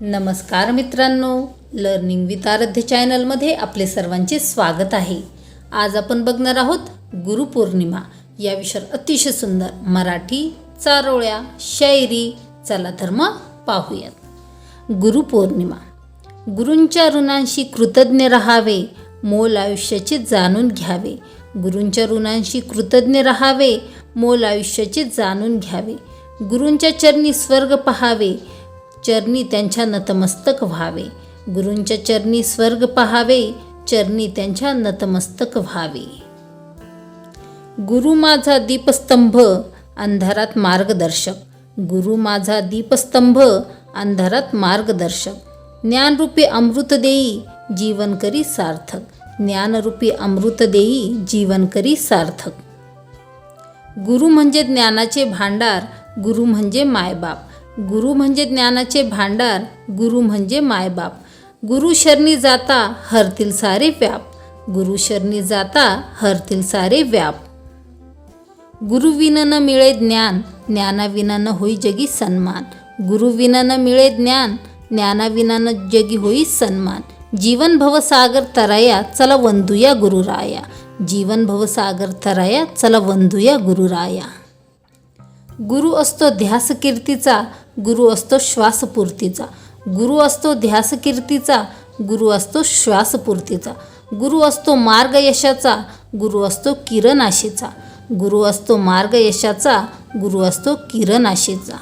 नमस्कार मित्रांनो learning with आराध्य चॅनलमध्ये आपले सर्वांचे स्वागत आहे. आज आपण बघणार आहोत गुरुपौर्णिमा या विषयावर अतिशय सुंदर मराठी चारोळ्या शायरी चला तर मग पाहूयात. गुरुपौर्णिमा गुरूंच्या ऋणांशी कृतज्ञ राहावे मोल आयुष्याचे जाणून घ्यावे. गुरूंच्या ऋणांशी कृतज्ञ राहावे मोल आयुष्याचे जाणून घ्यावे. गुरूंच्या चरणी स्वर्ग पहावे चरणी त्यांच्या नतमस्तक व्हावे. गुरूंच्या चरणी स्वर्ग पहावे चरणी त्यांच्या नतमस्तक व्हावे. गुरु माझा दीपस्तंभ अंधारात मार्गदर्शक. गुरु माझा दीपस्तंभ अंधारात मार्गदर्शक. ज्ञानरूपी अमृत देई जीवन करी सार्थक. ज्ञानरूपी अमृत देई जीवन करी सार्थक. गुरु म्हणजे ज्ञानाचे भांडार गुरु म्हणजे मायबाप. गुरु म्हणजे ज्ञानाचे भांडार गुरु म्हणजे मायबाप. गुरु शरणी जाता हरतील सारे व्याप. गुरु शरणी जाता हरतील सारे व्याप. गुरुविन न मिळे ज्ञान ज्ञानाविना न होई जगी सन्मान. गुरुविना न मिळे ज्ञान ज्ञानाविना न जगी होई सन्मान. जीवन भवसागर तराया चला वंदूया गुरुराया जीवन भवसागर तराया चला वंदूया गुरुराया गुरु असतो ध्यास कीर्तीचा गुरु असतो श्वासपूर्तीचा. गुरु असतो ध्यास कीर्तीचा गुरु असतो श्वासपूर्तीचा. गुरु असतो मार्ग यशाचा गुरु असतो किरणाशीचा. गुरु असतो मार्ग यशाचा गुरु असतो किरणाशीचा.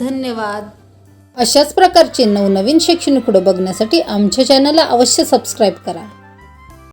धन्यवाद. अशाच प्रकारचे नवनवीन शैक्षणिक पुढं बघण्यासाठी आमच्या चॅनलला अवश्य सबस्क्राईब करा.